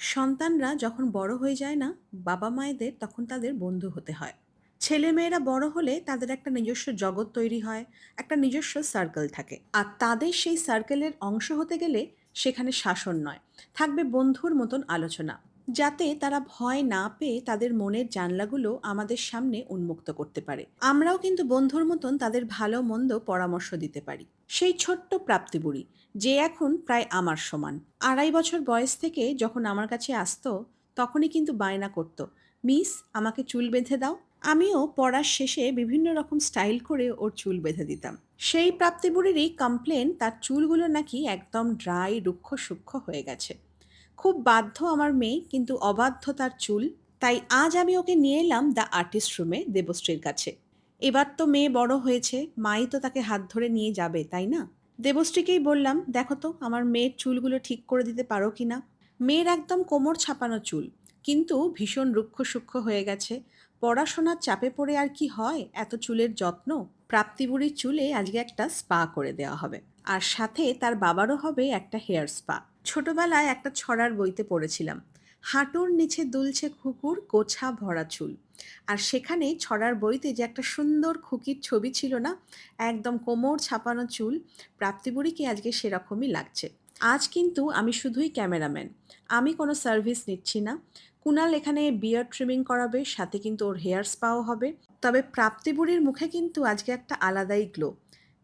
সন্তানরা যখন বড় হয়ে যায় না, বাবা মায়েদের তখন তাদের বন্ধু হতে হয়। ছেলে মেয়েরা বড় হলে তাদের একটা নিজস্ব জগৎ তৈরি হয়, একটা নিজস্ব সার্কেল থাকে। আর তাদের সেই সার্কেলের অংশ হতে গেলে সেখানে শাসন নয়, থাকবে বন্ধুর মতন আলোচনা। যাতে তারা ভয় না পেয়ে তাদের মনের জানলাগুলো আমাদের সামনে উন্মুক্ত করতে পারে। আমরাও কিন্তু বন্ধুর মতন তাদের ভালো মন্দ পরামর্শ দিতে পারি। সেই ছোট্ট প্রাপ্তিবুড়ি যে এখন প্রায় আমার সমান। আড়াই বছর বয়স থেকে যখন আমার কাছে আসতো, তখনই কিন্তু বায়না করতো, মিস, আমাকে চুল বেঁধে দাও। আমিও পড়ার শেষে বিভিন্ন রকম স্টাইল করে ওর চুল বেঁধে দিতাম। সেই প্রাপ্তিবুড়িরই কমপ্লেন, তার চুলগুলো নাকি একদম ড্রাই রুক্ষ সূক্ষ্ম হয়ে গেছে। খুব বাধ্য আমার মেয়ে, কিন্তু অবাধ্য তার চুল। তাই আজ আমি ওকে নিয়ে এলাম দ্য আর্টিস্ট রুমে দেবশ্রীর কাছে। এবার তো মেয়ে বড় হয়েছে, মাই তো তাকে হাত ধরে নিয়ে যাবে, তাই না? দেবশ্রীকেই বললাম, দেখো তো, আমার মেয়ের চুলগুলো ঠিক করে দিতে পারো কি না? মেয়ের একদম কোমর ছাপানো চুল, কিন্তু ভীষণ রুক্ষ সূক্ষ্ম হয়ে গেছে। পড়াশোনার চাপে পড়ে আর কি হয়? এত চুলের যত্ন? প্রাপ্তিবুড়ির চুলে আজকে একটা স্পা করে দেওয়া হবে। আর সাথে তার বাবারও হবে একটা হেয়ার স্পা। ছোটবেলায় একটা ছড়ার বইতে পড়েছিলাম। হাঁটুর নিচে দুলছে খুকুর, গোছা ভরা চুল। আর সেখানে ছড়ার বইতে যে একটা সুন্দর খুকির ছবি ছিল না, একদম কোমর ছাপানো চুল প্রাপ্তিবুড়িকে আজকে সেরকমই লাগছে। আজ কিন্তু আমি শুধুই ক্যামেরাম্যান। আমি কোনো সার্ভিস নিচ্ছি না। কুনাল এখানে বিয়ার ট্রিমিং করাবে, সাথে কিন্তু ওর হেয়ার স্পাও হবে। তবে প্রাপ্তিবুড়ির মুখে কিন্তু আজকে একটা আলাদাই গ্লো।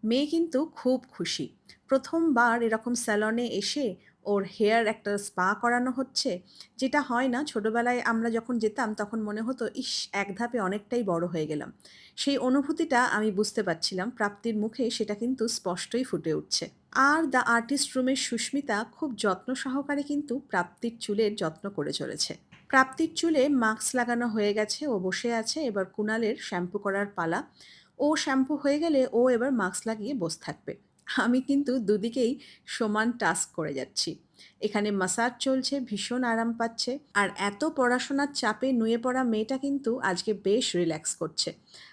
মেয়ে কিন্তু খুব খুশি। প্রথমবার এরকম স্যালনে এসে ওর হেয়ার একটা স্পা করানো হচ্ছে, যেটা হয় না, ছোটোবেলায় আমরা যখন যেতাম তখন মনে হতো, ইস, এক ধাপে অনেকটাই বড় হয়ে গেলাম। সেই অনুভূতিটা আমি বুঝতে পারছিলাম, প্রাপ্তির মুখে সেটা কিন্তু স্পষ্টই ফুটে উঠছে। আর দ্য আর্টিস্ট রুমের সুস্মিতা খুব যত্ন সহকারে কিন্তু প্রাপ্তির চুলের যত্ন করে চলেছে। প্রাপ্তির চুলে মাস্ক লাগানো হয়ে গেছে, ও বসে আছে, এবার কুনালের শ্যাম্পু করার পালা। ও শ্যাম্পু হয়ে গেলে ও এবার মাস্ক লাগিয়ে বসে থাকবে। আমি কিন্তু দুদিকেই সমান টাস্ক করে যাচ্ছি। এখানে মাসাজ চলছে, ভীষণ আরাম পাচ্ছে আর এত পড়াশোনার চাপে নুয়ে পড়া মেয়েটা কিন্তু আজকে বেশ রিল্যাক্স করছে।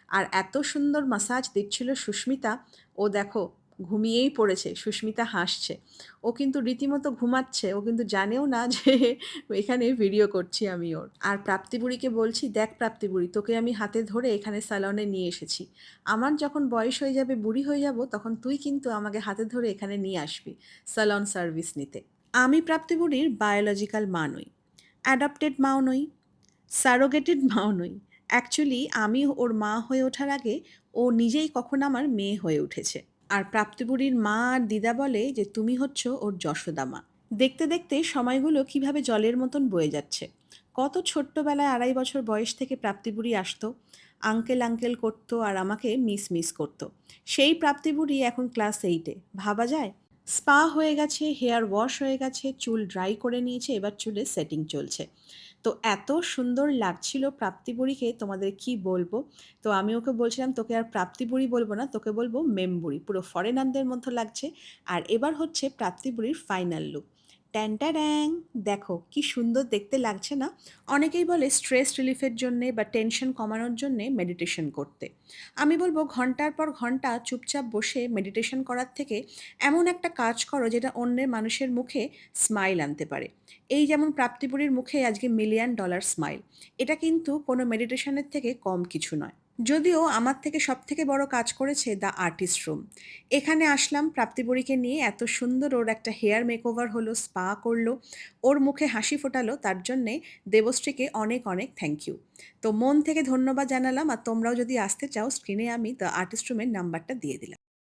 আর এত সুন্দর মাসাজ দিচ্ছিল সুস্মিতা, ও দেখো ঘুমিয়েই পড়েছে, সুস্মিতা হাসছে। ও কিন্তু রীতিমতো ঘুমাচ্ছে, ও কিন্তু জানেও না যে এখানে ভিডিও করছি আমি ওর। আর প্রাপ্তিবুড়িকে বলছি, দেখ প্রাপ্তিবুড়ি তোকে আমি হাতে ধরে এখানে স্যালনে নিয়ে এসেছি। আমার যখন বয়স হয়ে যাবে, বুড়ি হয়ে যাব, তখন তুই কিন্তু আমাকে হাতে ধরে এখানে নিয়ে আসবি স্যালন সার্ভিস নিতে। আমি প্রাপ্তিবুড়ির বায়োলজিক্যাল মা নই অ্যাডাপ্টেড মাও নই স্যারোগেটেড মাও নই। অ্যাকচুয়ালি আমি ওর মা হয়ে ওঠার আগে ও নিজেই কখন আমার মেয়ে হয়ে উঠেছে। আর প্রাপ্তিপুরীর মা আর দিদা বলে যে, তুমি হচ্ছ ওর যশোদা মা। দেখতে দেখতে সময়গুলো কীভাবে জলের মতন বয়ে যাচ্ছে। কত ছোট্টবেলায় আড়াই বছর বয়স থেকে প্রাপ্তিবুড়ি আসতো, আঙ্কেল আঙ্কেল করতো আর আমাকে মিস মিস করতো। সেই প্রাপ্তিবুড়ি এখন ক্লাস এইটে। ভাবা যায় স্পা হয়ে গেছে, হেয়ার ওয়াশ হয়ে গেছে, চুল ড্রাই করে নিয়েছে, এবার চুলে সেটিং চলছে। তো এত সুন্দর লাগছিল প্রাপ্তিবুড়িকে তোমাদের কি বলব? তো আমি ওকে বলছিলাম, তোকে আর প্রাপ্তিবুড়ি বলব না, তোকে বলব মেমবুড়ি পুরো ফরেনারদের মতো লাগছে। আর এবার হচ্ছে প্রাপ্তিবুড়ির ফাইনাল লুক ট্যাং দেখো কি সুন্দর দেখতে লাগছে না? অনেকেই বলে স্ট্রেস রিলিফের জন্যে বা টেনশন কমানোর জন্যে মেডিটেশন করতে। আমি বলব ঘণ্টার পর ঘণ্টা চুপচাপ বসে মেডিটেশন করার থেকে এমন একটা কাজ করো যেটা অন্যের মানুষের মুখে স্মাইল আনতে পারে। এই যেমন প্রাপ্তিপুরীর মুখে আজকে মিলিয়ন ডলার স্মাইল এটা কিন্তু কোনো মেডিটেশনের থেকে কম কিছু নয়। যদিও আমার থেকে সব থেকে বড় কাজ করেছে দ্য আর্টিস্ট রুম এখানে আসলাম প্রাপ্তিবরীকে নিয়ে, এত সুন্দর ওর একটা হেয়ার মেকওভার হলো স্পা করল, ওর মুখে হাসি ফোটালো, তার জন্যে দেবশ্রীকে অনেক অনেক থ্যাংক ইউ তো মন থেকে ধন্যবাদ জানালাম, আর তোমরাও যদি আসতে চাও স্ক্রিনে আমি দ্য আর্টিস্ট রুমের নাম্বারটা দিয়ে দিলাম।